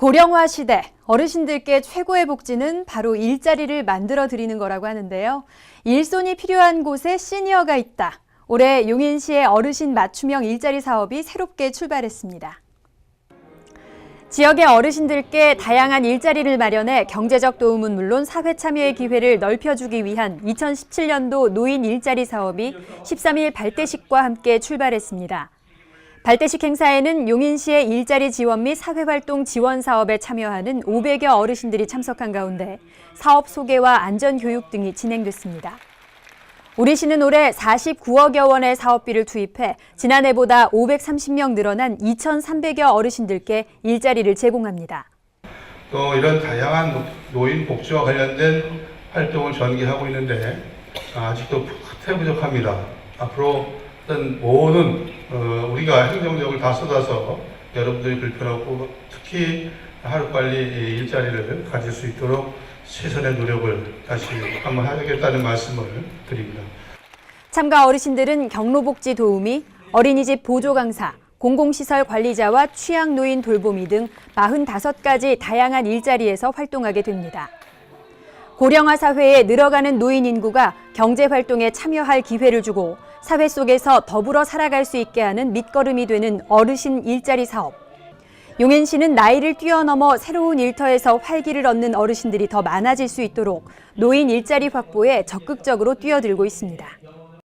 고령화 시대, 어르신들께 최고의 복지는 바로 일자리를 만들어 드리는 거라고 하는데요. 일손이 필요한 곳에 시니어가 있다. 올해 용인시의 어르신 맞춤형 일자리 사업이 새롭게 출발했습니다. 지역의 어르신들께 다양한 일자리를 마련해 경제적 도움은 물론 사회 참여의 기회를 넓혀주기 위한 2017년도 노인 일자리 사업이 13일 발대식과 함께 출발했습니다. 발대식 행사에는 용인시의 일자리 지원 및 사회활동 지원 사업에 참여하는 500여 어르신들이 참석한 가운데 사업 소개와 안전 교육 등이 진행됐습니다. 우리 시는 올해 49억여 원의 사업비를 투입해 지난해보다 530명 늘어난 2,300여 어르신들께 일자리를 제공합니다. 또 이런 다양한 노- 노인 복지와 관련된 활동을 전개하고 있는데 아직도 태 부족합니다. 앞으로 어떤 모든 어, 우리가 행정력을 다 쏟아서 여러분들이 불편하고 특히 하루빨리 이 일자리를 가질 수 있도록 최선의 노력을 다시 한번 하겠다는 말씀을 드립니다. 참가 어르신들은 경로복지 도우미, 어린이집 보조 강사, 공공시설 관리자와 취약노인 돌보미 등 45가지 다양한 일자리에서 활동하게 됩니다. 고령화 사회에 늘어가는 노인 인구가 경제 활동에 참여할 기회를 주고 사회 속에서 더불어 살아갈 수 있게 하는 밑거름이 되는 어르신 일자리 사업. 용인시는 나이를 뛰어넘어 새로운 일터에서 활기를 얻는 어르신들이 더 많아질 수 있도록 노인 일자리 확보에 적극적으로 뛰어들고 있습니다.